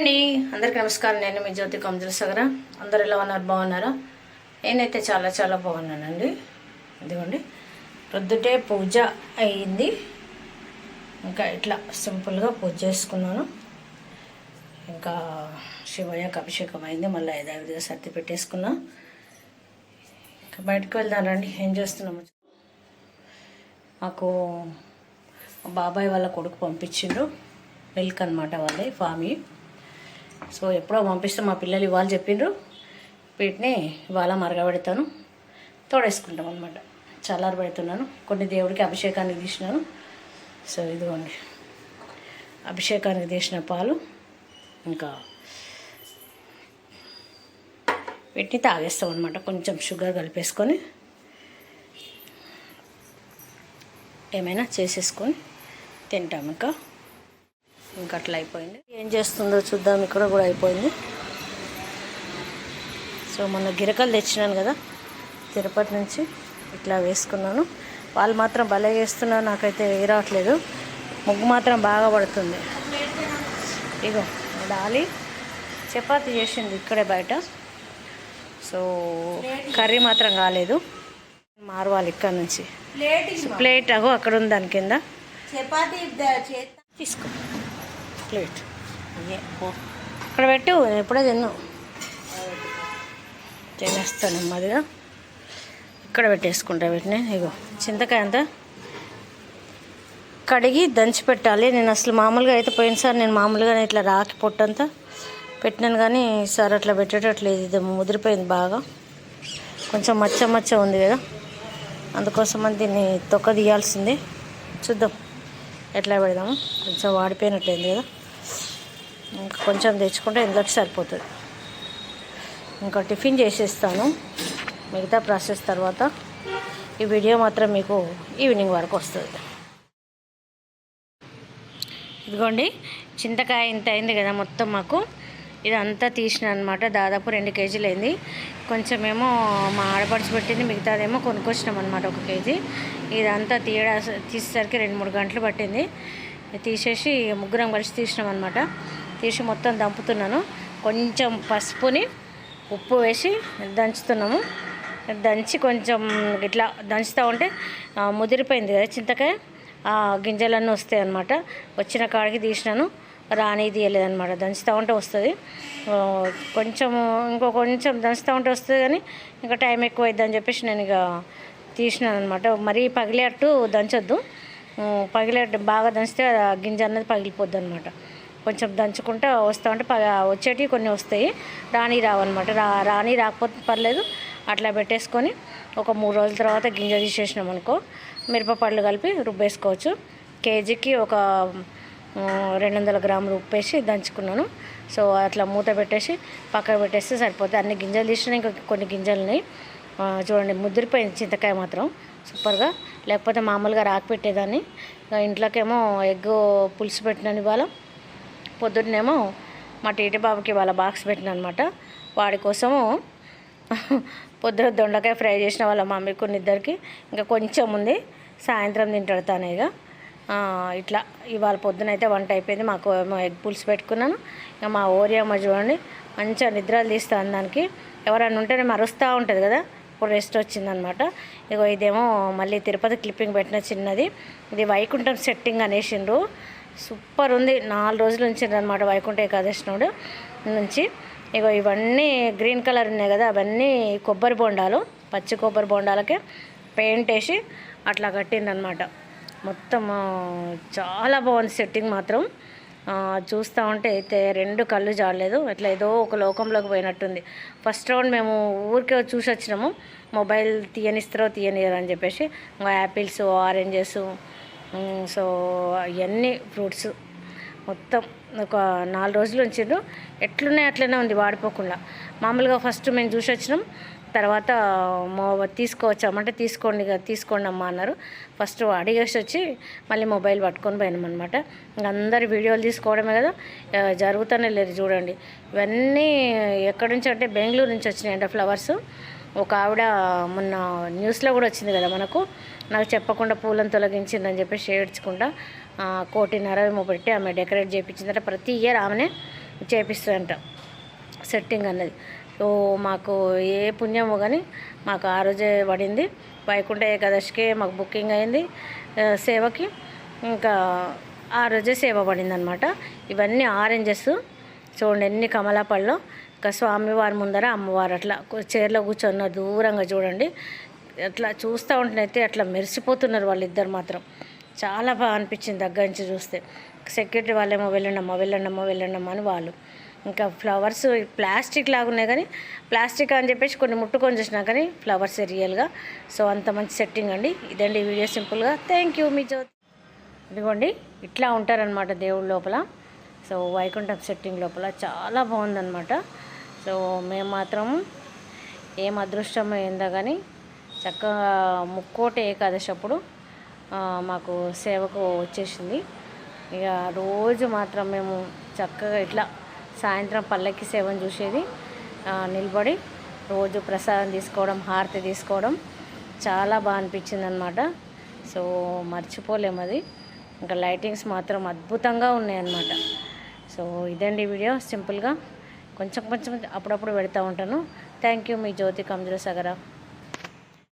అండి. అందరికీ నమస్కారం. నేను మీ జ్యోతి కమజల అందరు ఎలా ఉన్నారు? బాగున్నారా? నేనైతే చాలా చాలా బాగున్నానండి. ఇదిగోండి. ప్రొద్దుటే పూజ అయ్యింది ఇంకా ఇట్లా సింపుల్గా పూజ చేసుకున్నాను. ఇంకా శివయ్యకు అభిషేకం అయింది. మళ్ళీ యథావిధిగా సర్ది పెట్టేసుకున్నా. ఇంకా బయటకు వెళ్దాం రండి. ఏం చేస్తున్నాము మాకు బాబాయ్ వాళ్ళ కొడుకు పంపించిండ్రు మిల్క్ అనమాట వాళ్ళే ఫామీ. సో ఎప్పుడో పంపిస్తే మా పిల్లలు ఇవాళ చెప్పిండ్రు. వీటిని ఇవాళ మరగబెడతాను. తోడేసుకుంటాం అనమాట చల్లారి పెడుతున్నాను. కొన్ని దేవుడికి అభిషేకానికి తీసినాను. సో ఇదిగోండి. అభిషేకానికి తీసిన పాలు. ఇంకా వీటిని తాగేస్తాం అనమాట కొంచెం షుగర్ కలిపేసుకొని ఏమైనా చేసేసుకొని తింటాం ఇంకా. ఇంకా అట్లా అయిపోయింది. ఏం చేస్తుందో చూద్దాం ఇక్కడ కూడా అయిపోయింది. సో మొన్న గిరకలు తెచ్చినాను కదా తిరుపతి నుంచి ఇట్లా వేసుకున్నాను. వాళ్ళు మాత్రం భలే వేస్తున్నారు నాకైతే వేయరావట్లేదు ముగ్గు మాత్రం బాగా పడుతుంది. ఇగో డాలి చపాతి చేసింది ఇక్కడే బయట. సో కర్రీ మాత్రం కాలేదు. మారవాలి ఇక్కడ నుంచి. ప్లేట్ అగో అక్కడ ఉంది దాని కింద. చపాతి తీసుకో. ప్లేట్ అదే పో. ఇక్కడ పెట్టు నేను ఎప్పుడే తిన్నావు తినేస్తాను నెమ్మదిగా. ఇక్కడ పెట్టేసుకుంటా వీటిని ఇగో. చింతకాయ అంతా కడిగి దంచి పెట్టాలి. నేను అసలు మామూలుగా అయితే పోయినసారి నేను మామూలుగానే ఇట్లా రాకి పొట్టంతా పెట్టినాను కానీ ఈసారి అట్లా పెట్టేటట్లేదు. ఇది ముదిరిపోయింది బాగా. కొంచెం మచ్చ మచ్చ ఉంది కదా. అందుకోసం అని దీన్ని తొక్క తీయాల్సిందే. చూద్దాం ఎట్లా పెడదాము. కొంచెం వాడిపోయినట్లయింది కదా. ఇంకా కొంచెం తెచ్చుకుంటే ఇందులోకి సరిపోతుంది. ఇంకా టిఫిన్ చేసేస్తాను. మిగతా ప్రాసెస్ తర్వాత ఈ వీడియో మాత్రం మీకు ఈవినింగ్ వరకు వస్తుంది. ఇదిగోండి చింతకాయ ఇంత అయింది కదా మొత్తం మాకు. ఇదంతా తీసిన అనమాట దాదాపు రెండు కేజీలు అయింది. కొంచెమేమో మా ఆడపడిచి పెట్టింది మిగతాదేమో కొనుక్కొచ్చినాం అనమాట ఒక కేజీ. ఇదంతా తీయడా తీసేసరికి రెండు మూడు గంటలు పట్టింది. తీసేసి ముగ్గురం కలిసి తీసినాం అనమాట తీసి మొత్తం దంపుతున్నాను. కొంచెం పసుపుని ఉప్పు వేసి దంచుతున్నాము. దంచి కొంచెం ఇట్లా దంచుతూ ఉంటే ముదిరిపోయింది కదా చింతకాయ? ఆ గింజలన్నీ వస్తాయి అనమాట వచ్చిన కాడికి తీసినాను. రాని తీయలేదన్నమాట. దంచుతూ ఉంటే వస్తుంది. కొంచెం ఇంకో కొంచెం దంచుతూ ఉంటే వస్తుంది కానీ ఇంకా టైం ఎక్కువ అవుతుందని చెప్పేసి నేను ఇక తీసినాను అనమాట మరీ పగిలేట్టు దంచొద్దు. ఆ, పగిలేట్టు బాగా దంచితే ఆ గింజ అన్నది పగిలిపోద్ది అనమాట కొంచెం దంచుకుంటూ వస్తూ ఉంటే ప వచ్చేటివి కొన్ని వస్తాయి. రాని రావన్నమాట. రా రాని రాకపోతే పర్లేదు. అట్లా పెట్టేసుకొని ఒక మూడు రోజుల తర్వాత గింజ తీసేసినాం అనుకో మిరపపళ్ళు కలిపి రుబ్బేసుకోవచ్చు. కేజీకి ఒక రెండు వందల గ్రాములు ఉప్పు వేసి దంచుకున్నాను. సో అట్లా మూత పెట్టేసి పక్కన పెట్టేస్తే సరిపోతుంది అన్ని గింజలు తీసినా ఇంకా కొన్ని గింజలు ఉన్నాయి. చూడండి ముద్రిపోయింది చింతకాయ మాత్రం. సూపర్గా. లేకపోతే మామూలుగా రాకి పెట్టేదాన్ని. ఇంట్లోకేమో ఎగ్ పులుసు పెట్టినాను ఇవాళ పొద్దున్నేమో మా టీటీ బాబుకి వాళ్ళ బాక్స్ పెట్టిన అనమాట వాడి కోసము పొద్దున దొండకాయ ఫ్రై చేసిన వాళ్ళ మమ్మీ కొన్ని ఇద్దరికి ఇంకా కొంచెం ఉంది. సాయంత్రం తింటాడు తాను ఇక ఇట్లా ఇవాళ పొద్దున అయితే వంట అయిపోయింది. మాకు ఏమో ఎగ్ పులుసు పెట్టుకున్నాను. ఇంకా మా ఓరియమ్మ చూడండి మంచిగా నిద్రలు తీస్తాను దానికి. ఎవరైనా ఉంటేనే మరుస్తూ ఉంటుంది కదా. ఇప్పుడు రెస్ట్ వచ్చిందనమాట. ఇగో ఇదేమో మళ్ళీ తిరుపతి క్లిప్పింగ్ పెట్టిన చిన్నది. ఇది వైకుంఠం సెట్టింగ్ అనేసిండ్రు. సూపర్ ఉంది. నాలుగు రోజులు ఉంచిండ్రు అనమాట వైకుంఠ ఏకాదశి నాడు నుంచి. ఇగో ఇవన్నీ గ్రీన్ కలర్ ఉన్నాయి కదా అవన్నీ కొబ్బరి బొండాలు పచ్చి కొబ్బరి బొండాలకి పెయింట్ వేసి అట్లా కట్టిందనమాట మొత్తం చాలా బాగుంది సెట్టింగ్ మాత్రం. చూస్తూ ఉంటే అయితే రెండు కళ్ళు జాడలేదు అట్లా ఏదో ఒక లోకంలోకి పోయినట్టుంది. ఫస్ట్ రౌండ్ మేము ఊరికే చూసి వచ్చినాము. మొబైల్ తీయనిస్తారో తీయనియరు అని చెప్పేసి. ఇంకా యాపిల్స్ ఆరెంజెస్ సో అవన్నీ ఫ్రూట్స్. మొత్తం ఒక నాలుగు రోజులు ఉంచిండ్రు. ఎట్లున్నాయి అట్లనే ఉంది వాడిపోకుండా. మామూలుగా ఫస్ట్ మేము చూసి వచ్చినాం. తర్వాత మో తీసుకోవచ్చామంటే తీసుకోండి తీసుకోండి అమ్మా అన్నారు. ఫస్ట్ అడిగేసి వచ్చి మళ్ళీ మొబైల్ పట్టుకొని పోయినామన్నమాట ఇంక అందరు వీడియోలు తీసుకోవడమే కదా. జరుగుతూనే లేదు చూడండి. ఇవన్నీ ఎక్కడి నుంచి అంటే బెంగళూరు నుంచి వచ్చినాయంట ఫ్లవర్స్. ఒక ఆవిడ మొన్న న్యూస్లో కూడా వచ్చింది కదా మనకు నాకు చెప్పకుండా పూలను తొలగించిందని చెప్పేసి ఏడ్చుకుంటా కోటిన్నర ఏమో పెట్టి ఆమె డెకరేట్ చేయించిందంటే ప్రతి ఇయర్ ఆమెనే చేపిస్తుందంట సెట్టింగ్ అన్నది. సో మాకు ఏ పుణ్యమో కానీ మాకు ఆ రోజే పడింది. వైకుంఠ ఏకాదశికి మాకు బుకింగ్ అయింది సేవకి. ఇంకా ఆ రోజే సేవ పడింది అనమాట ఇవన్నీ ఆరెంజెస్ చూడండి ఎన్ని కమలా పళ్ళు ఇంకా స్వామివారి ముందర అమ్మవారు అట్లా చీరలో కూర్చొని కూర్చొన్న దూరంగా చూడండి. అట్లా చూస్తూ ఉంటేనైతే అట్లా మెరిసిపోతున్నారు వాళ్ళిద్దరు మాత్రం. చాలా బాగా అనిపించింది దగ్గర నుంచి చూస్తే. సెక్యూరిటీ వాళ్ళేమో వెళ్ళండమ్మా వెళ్ళండమ్మా వెళ్ళండమ్మా అని వాళ్ళు. ఇంకా ఫ్లవర్స్ ప్లాస్టిక్ లాగా ఉన్నాయి కానీ ప్లాస్టిక్ అని చెప్పేసి కొన్ని ముట్టుకొని చూసినా కానీ ఫ్లవర్స్ రియల్గా. సో అంత మంచి సెట్టింగ్ అండి. ఇదండి వీడియో సింపుల్గా. థ్యాంక్ యూ మీ జ్యోతి ఇదిగోండి ఇట్లా ఉంటారనమాట దేవుడి లోపల. సో వైకుంఠం సెట్టింగ్ లోపల చాలా బాగుందన్నమాట. సో మేము మాత్రం ఏం అదృష్టం అయిందా కానీ చక్కగా ముక్కోటి ఏకాదశి అప్పుడు మాకు సేవకు వచ్చేసింది. ఇక రోజు మాత్రం మేము చక్కగా ఇట్లా సాయంత్రం పల్లకి సేవను చూసేది. నిలబడి రోజు ప్రసాదం తీసుకోవడం హారతి తీసుకోవడం చాలా బాగా అనిపించింది అనమాట సో మర్చిపోలేము అది. ఇంకా లైటింగ్స్ మాత్రం అద్భుతంగా ఉన్నాయన్నమాట. సో ఇదండి వీడియో. సింపుల్గా కొంచెం కొంచెం అప్పుడప్పుడు పెడతా ఉంటాను. థ్యాంక్ యూ మీ జ్యోతి కంజుల సగరా.